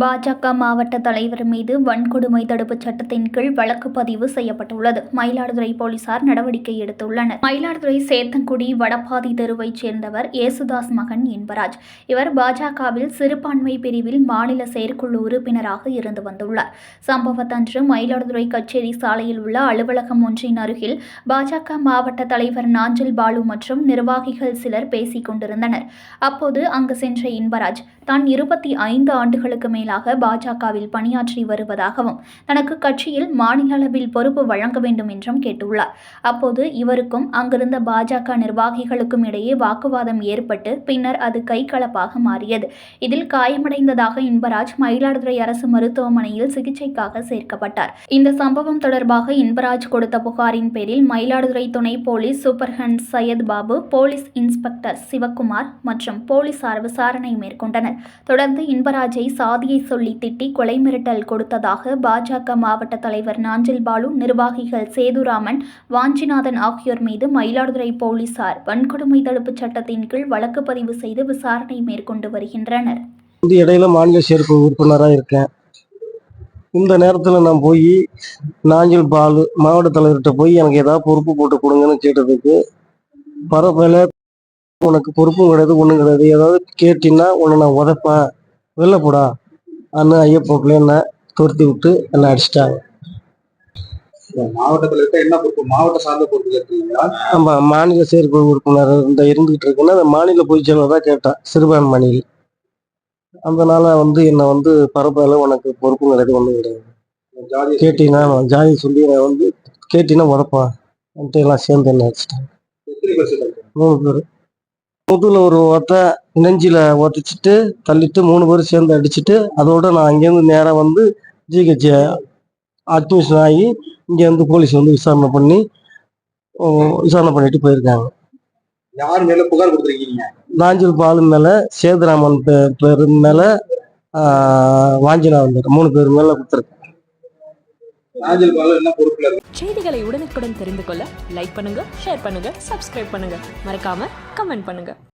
பாஜக மாவட்ட தலைவர் மீது வன்கொடுமை தடுப்புச் சட்டத்தின் கீழ் வழக்கு பதிவு செய்யப்பட்டுள்ளது. மயிலாடுதுறை போலீசார் நடவடிக்கை எடுத்துள்ளனர். மயிலாடுதுறை சேத்தங்குடி வடபாதி தெருவைச் சேர்ந்தவர் ஏசுதாஸ் மகன் என்பராஜ். இவர் பாஜகவில் சிறுபான்மை பிரிவில் மாநில செயற்குழு உறுப்பினராக இருந்து வந்துள்ளார். சம்பவத்தன்று மயிலாடுதுறை கச்சேரி சாலையில் உள்ள அலுவலகம் ஒன்றின் அருகில் பாஜக மாவட்ட தலைவர் நாஞ்சல் பாலு மற்றும் நிர்வாகிகள் சிலர் பேசிக் கொண்டிருந்தனர். அப்போது அங்கு சென்ற இன்பராஜ் தான் இருபத்தி ஐந்து ஆண்டுகளுக்கு மேலாக பாஜகவில் பணியாற்றி வருவதாகவும் தனக்கு கட்சியில் மாநில அளவில் பொறுப்பு வழங்க வேண்டும் என்றும் கேட்டுள்ளார். அப்போது இவருக்கும் அங்கிருந்த பாஜக நிர்வாகிகளுக்கும் இடையே வாக்குவாதம் ஏற்பட்டு பின்னர் அது கைகலப்பாக மாறியது. இதில் காயமடைந்ததாக இன்பராஜ் மயிலாடுதுறை அரசு மருத்துவமனையில் சிகிச்சைக்காக சேர்க்கப்பட்டார். இந்த சம்பவம் தொடர்பாக இன்பராஜ் கொடுத்த புகாரின் பேரில் மயிலாடுதுறை துணை police superintendent Syed Babu police inspector Sivakumar மற்றும் போலீசார் விசாரணை மேற்கொண்டனர். தொடர்ந்து இன்பராஜை சாதியை சொல்லி திட்டி கொலை மிரட்டல் கொடுத்ததாக பாஜக மாவட்ட தலைவர் நாஞ்சில் பாலு நிர்வாகிகள் சேதுராமன் வாஞ்சிநாதன் ஆகியோர் மீது மயிலாடுதுறை போலீசார் வன்கொடுமை தடுப்புச் சட்டத்தின் கீழ் வழக்கு பதிவு செய்து விசாரணை மேற்கொண்டு வருகின்றனர். இடையில மாநில சேர்ப்பு உறுப்பினராக இருக்கேன். இந்த நேரத்தில் நான் போய் நாஞ்சில் பாலு மாவட்ட தலைவர்கிட்ட போய் எனக்கு ஏதாவது பொறுப்பு போட்டு கொடுங்கன்னு கேட்டதுக்கு பரவாயில்ல உனக்கு பொறுப்பும் கிடையாது ஒன்றும் கிடையாது. ஏதாவது கேட்டீங்கன்னா உன்னை நான் உதைப்பேன். வெளில போடா. அண்ணன் ஐயப்பன் பிள்ளைங்க துரத்தி விட்டு என்னை அடிச்சிட்டாங்க. மாவட்ட தலைவர்கிட்ட என்ன பொறுப்பு? மாவட்ட சார்ந்த பொறுப்பு கேட்டீங்களா மாநில செயற்குழு உறுப்பினர் இந்த இருந்துகிட்டு இருக்குன்னா அந்த மாநில பொதுச் செயலர் தான் கேட்டேன் சிறுபான்மணியில் அதனால வந்து என்னை வந்து பரவாயில்ல உனக்கு பொறுப்பும் கிடையாது ஒன்றும் கிடையாது. கேட்டீங்கன்னா ஜாதி சொல்லி நான் வந்து கேட்டீங்கன்னா வந்துட்டு எல்லாம் சேர்ந்து என்ன அடிச்சிட்டாங்க? மூணு பேர். முதுகுல ஒரு ஒத்த நெஞ்சில ஒத்திச்சிட்டு தள்ளிட்டு மூணு பேரும் சேர்ந்து அடிச்சிட்டு அதோட நான் அங்கேருந்து நேராக வந்து ஜிஹெச் அட்மிஷன் ஆகி இங்கே வந்து போலீஸ் வந்து விசாரணை பண்ணி விசாரணை பண்ணிட்டு போயிருக்காங்க. யார் மேல புகார் கொடுத்துருக்கீங்க? நாஞ்சில் பாலு மேலே சேதுராமன் பேர் மேலே வாஞ்சிநாதன் பேர் மூணு பேர் மேலே கொடுத்துருக்கேன். நாஜல் பாலு என்ன பொறுப்புல இருக்கு? செய்திகளை உடனுக்குடன் தெரிந்து கொள்ள லைக் பண்ணுங்க ஷேர் பண்ணுங்க சப்ஸ்கிரைப் பண்ணுங்க. மறக்காம கமெண்ட் பண்ணுங்க.